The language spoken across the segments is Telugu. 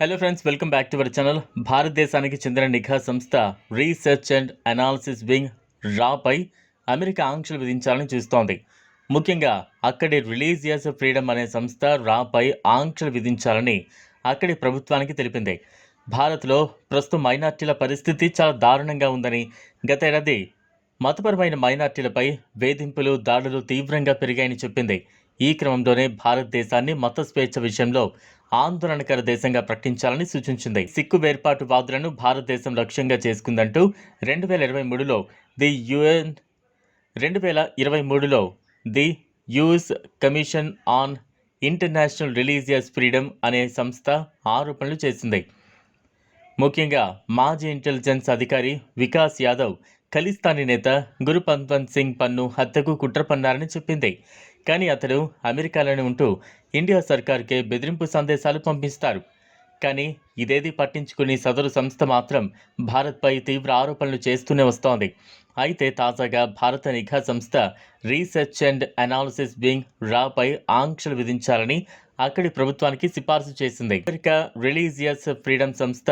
Hello friends welcome back to our channel భారతదేశానికి చెందిన నిఘా సంస్థ రీసెర్చ్ అండ్ అనాలిసిస్ వింగ్ రాపై అమెరికా ఆంక్షలు విధించాలని చూస్తోంది. ముఖ్యంగా అక్కడి రిలీజియస్ ఫ్రీడమ్ అనే సంస్థ రాపై ఆంక్షలు విధించాలని అక్కడి ప్రభుత్వానికి తెలిపింది. భారత్లో ప్రస్తుతం మైనార్టీల పరిస్థితి చాలా దారుణంగా ఉందని గతేడాది మతపరమైన మైనార్టీలపై వేధింపులు దాడులు తీవ్రంగా పెరిగాయని చెప్పింది. ఈ క్రమంలోనే భారతదేశాన్ని మత స్వేచ్ఛ విషయంలో ఆందోళనకర దేశంగా ప్రకటించాలని సూచించింది. సిక్కు వేర్పాటు వాదులను భారతదేశం లక్ష్యంగా చేసుకుందంటూ రెండు వేల ఇరవై మూడులో ది యుఎన్ రెండు వేల ఇరవై మూడులో the US commission on international religious freedom అనే సంస్థ ఆరోపణలు చేసింది. ముఖ్యంగా మాజీ ఇంటెలిజెన్స్ అధికారి వికాస్ యాదవ్ ఖలిస్తానీ నేత గురు పంత్వంత్ సింగ్ పన్ను హత్యకు కుట్ర పన్నారని చెప్పింది. కానీ అతడు అమెరికాలోనే ఉంటూ ఇండియా సర్కార్కే బెదిరింపు సందేశాలు పంపిస్తారు. కానీ ఇదేది పట్టించుకుని సదరు సంస్థ మాత్రం భారత్పై తీవ్ర ఆరోపణలు చేస్తూనే వస్తోంది. అయితే తాజాగా భారత నిఘా సంస్థ రీసెర్చ్ అండ్ అనాలిసిస్ వింగ్ రాపై ఆంక్షలు విధించాలని అక్కడి ప్రభుత్వానికి సిఫార్సు చేసింది. అమెరికా రిలీజియస్ ఫ్రీడమ్ సంస్థ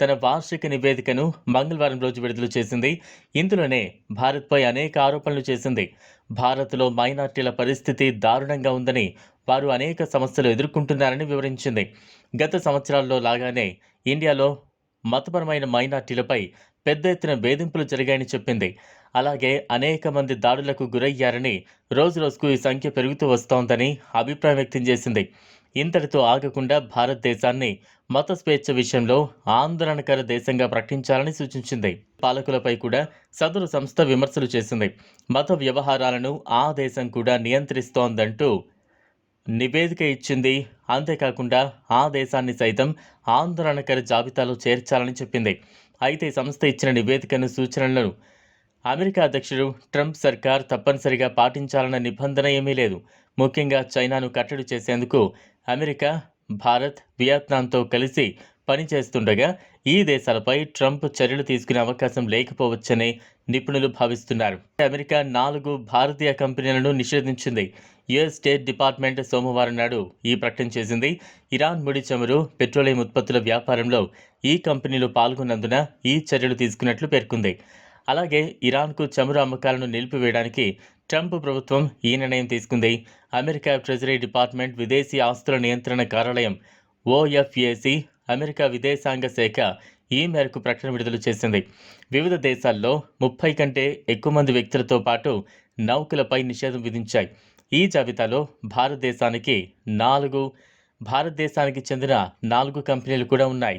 తన వార్షిక నివేదికను మంగళవారం రోజు విడుదల చేసింది. ఇందులోనే భారత్పై అనేక ఆరోపణలు చేసింది. భారత్లో మైనార్టీల పరిస్థితి దారుణంగా ఉందని వారు అనేక సమస్యలు ఎదుర్కొంటున్నారని వివరించింది. గత సంవత్సరాల్లో లాగానే ఇండియాలో మతపరమైన మైనార్టీలపై పెద్ద ఎత్తున వేధింపులు జరిగాయని చెప్పింది. అలాగే అనేక మంది దాడులకు గురయ్యారని రోజు రోజుకు ఈ సంఖ్య పెరుగుతూ వస్తోందని అభిప్రాయం వ్యక్తం చేసింది. ఇంతటితో ఆగకుండా భారతదేశాన్ని మత స్వేచ్ఛ విషయంలో ఆందోళనకర దేశంగా ప్రకటించాలని సూచించింది. పాలకులపై కూడా సదరు సంస్థ విమర్శలు చేసింది. మత వ్యవహారాలను ఆ దేశం కూడా నియంత్రిస్తోందంటూ నివేదిక ఇచ్చింది. అంతేకాకుండా ఆ దేశాన్ని సైతం ఆందోళనకర జాబితాలో చేర్చాలని చెప్పింది. అయితే సంస్థ ఇచ్చిన నివేదికను సూచనలను అమెరికా అధ్యక్షుడు ట్రంప్ సర్కార్ తప్పనిసరిగా పాటించాలన్న నిబంధన ఏమీ లేదు. ముఖ్యంగా చైనాను కట్టడి చేసేందుకు అమెరికా భారత్ వియత్నాంతో కలిసి పనిచేస్తుండగా ఈ దేశాలపై ట్రంప్ చర్యలు తీసుకునే అవకాశం లేకపోవచ్చని నిపుణులు భావిస్తున్నారు. అమెరికా నాలుగు భారతీయ కంపెనీలను నిషేధించింది. యుఎస్ స్టేట్ డిపార్ట్మెంట్ సోమవారం నాడు ఈ ప్రకటన చేసింది. ఇరాన్ ముడి చమురు పెట్రోలియం ఉత్పత్తుల వ్యాపారంలో ఈ కంపెనీలు పాల్గొన్నందున ఈ చర్యలు తీసుకున్నట్లు పేర్కొంది. అలాగే ఇరాన్కు చమురు అమ్మకాలను నిలిపివేయడానికి ట్రంప్ ప్రభుత్వం ఈ నిర్ణయం తీసుకుంది. అమెరికా ట్రెజరీ డిపార్ట్మెంట్ విదేశీ ఆస్తుల నియంత్రణ కార్యాలయం ఓఎఫ్ఏసి అమెరికా విదేశాంగ శాఖ ఈ మేరకు ప్రకటన విడుదల చేసింది. వివిధ దేశాల్లో ముప్పై కంటే ఎక్కువ మంది వ్యక్తులతో పాటు నౌకలపై నిషేధం విధించాయి. ఈ జాబితాలో భారతదేశానికి నాలుగు భారతదేశానికి చెందిన నాలుగు కంపెనీలు కూడా ఉన్నాయి.